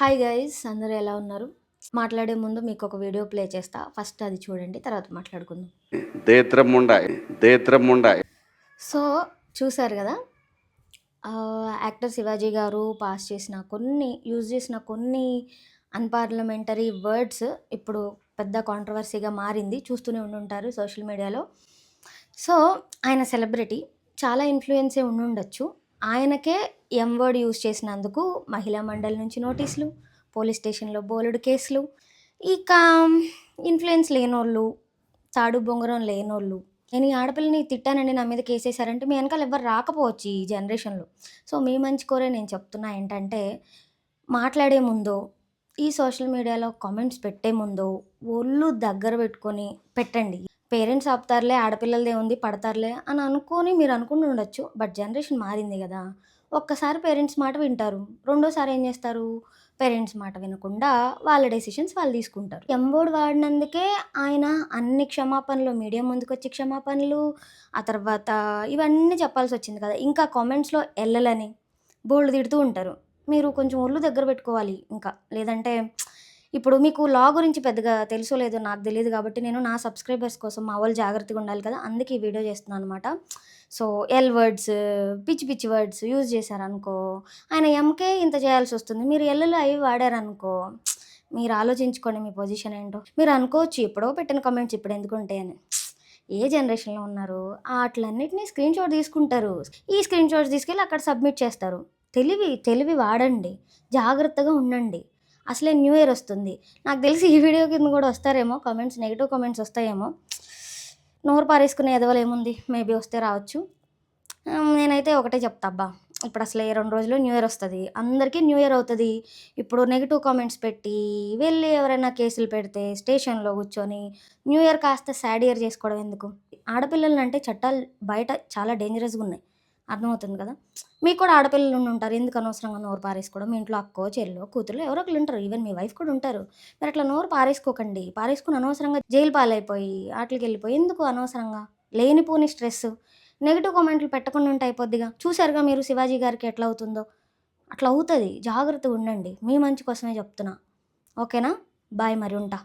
Hi guys అందరూ ఎలా ఉన్నారు? మాట్లాడే ముందు మీకు ఒక వీడియో ప్లే చేస్తా. ఫస్ట్ అది చూడండి తర్వాత మాట్లాడుకుందాం. సో చూసారు కదా? యాక్టర్ శివాజీ గారు పాస్ చేసిన కొన్ని యూజ్ చేసిన కొన్ని అన్పార్లమెంటరీ వర్డ్స్ ఇప్పుడు పెద్ద కాంట్రవర్సీగా మారింది చూస్తూనే ఉండుంటారు సోషల్ మీడియాలో. సో ఆయన సెలబ్రిటీ చాలా ఇన్ఫ్లుయెన్సే ఉండుండొచ్చు. ఆయనకే ఎంవర్డ్ యూజ్ చేసినందుకు మహిళా మండలి నుంచి నోటీసులు పోలీస్ స్టేషన్లో బోలెడు కేసులు. ఇక um, ఇన్ఫ్లుయెన్స్ లేనోళ్ళు తాడు బొంగరం లేనోళ్ళు. నేను ఈ ఆడపిల్లని తిట్టానండి నా మీద కేసేశారంటే మీ వెనకాల ఎవ్వరు రాకపోవచ్చు ఈ జనరేషన్లో. సో మీ మంచి కోరే నేను చెప్తున్నా ఏంటంటే మాట్లాడే ముందో ఈ సోషల్ మీడియాలో కామెంట్స్ పెట్టే ముందో ఒళ్ళు దగ్గర పెట్టుకొని పెట్టండి. పేరెంట్స్ ఆపుతారులే ఆడపిల్లలదే ఉంది పడతారులే అని అనుకొని మీరు అనుకుని ఉండొచ్చు. బట్ జనరేషన్ మారింది కదా. ఒక్కసారి పేరెంట్స్ మాట వింటారు. రెండోసారి ఏం చేస్తారు? పేరెంట్స్ మాట వినకుండా వాళ్ళ డెసిషన్స్ వాళ్ళు తీసుకుంటారు. ఎంబోర్డ్ వాడినందుకే ఆయన అన్ని క్షమాపణలు మీడియా ముందుకు వచ్చి క్షమాపణలు ఆ తర్వాత ఇవన్నీ చెప్పాల్సి వచ్చింది కదా. ఇంకా కామెంట్స్లో ఎల్లలని బోల్డ్ తిడుతూ ఉంటారు. మీరు కొంచెం ఒళ్ళు దగ్గర పెట్టుకోవాలి ఇంకా. లేదంటే ఇప్పుడు మీకు లా గురించి పెద్దగా తెలుసో లేదో నాకు తెలియదు కాబట్టి నేను నా సబ్స్క్రైబర్స్ కోసం మా వాళ్ళు జాగ్రత్తగా ఉండాలి కదా అందుకే ఈ వీడియో చేస్తున్నాను అనమాట సో ఎల్ వర్డ్స్ పిచ్చి పిచ్చి వర్డ్స్ యూజ్ చేశారనుకో ఆయన ఎంకే ఇంత చేయాల్సి వస్తుంది. మీరు ఎల్లులు అవి వాడారనుకో మీరు ఆలోచించుకోండి మీ పొజిషన్ ఏంటో. మీరు అనుకోవచ్చు ఎప్పుడో పెట్టిన కామెంట్స్ ఇప్పుడు ఎందుకు ఉంటాయని. ఏ జనరేషన్లో ఉన్నారు? వాటిలన్నిటినీ స్క్రీన్ షాట్ తీసుకుంటారు. ఈ స్క్రీన్ షాట్స్ తీసుకెళ్ళి అక్కడ సబ్మిట్ చేస్తారు. తెలివి తెలివి వాడండి. జాగ్రత్తగా ఉండండి. అసలే న్యూ ఇయర్ వస్తుంది. నాకు తెలిసి ఈ వీడియో కింద కూడా వస్తారేమో కామెంట్స్ నెగిటివ్ కామెంట్స్ వస్తాయేమో. నోరు పారేసుకునే ఎదవలు ఏముంది? మేబీ వస్తే రావచ్చు. నేనైతే ఒకటే చెప్తా అబ్బా. ఇప్పుడు అసలు ఈ రెండు రోజులు న్యూ ఇయర్ వస్తుంది. అందరికీ న్యూ ఇయర్ అవుతుంది. ఇప్పుడు నెగిటివ్ కామెంట్స్ పెట్టి వెళ్ళి ఎవరైనా కేసులు పెడితే స్టేషన్లో కూర్చొని న్యూ ఇయర్ కాస్త సాడ్ ఇయర్ చేసుకోవడం ఎందుకు? ఆడపిల్లలంటే చట్టాలు బయట చాలా డేంజరస్గా ఉన్నాయి. అర్థమవుతుంది కదా? మీకు కూడా ఆడపిల్లలు ఉండి ఉంటారు. ఎందుకు అనవసరంగా నోరు పారేసుకోవడం? మీ ఇంట్లో అక్కో చెల్లో కూతురు ఎవరో ఒకరు ఉంటారు. ఈవెన్ మీ వైఫ్ కూడా ఉంటారు. మీరు అట్లా నోరు పారేసుకోకండి. పారేసుకుని అనవసరంగా జైలు పాలైపోయి వాటికి వెళ్ళిపోయి ఎందుకు అనవసరంగా? లేనిపోని స్ట్రెస్ నెగిటివ్ కామెంట్లు పెట్టకుండా ఉంటే అయిపోద్దిగా. చూసారుగా మీరు శివాజీ గారికి ఎట్లా అవుతుందో? అట్లా అవుతుంది. జాగ్రత్తగా ఉండండి. మీ మంచి కోసమే చెప్తున్నా. ఓకేనా? బాయ్ మరి ఉంటా.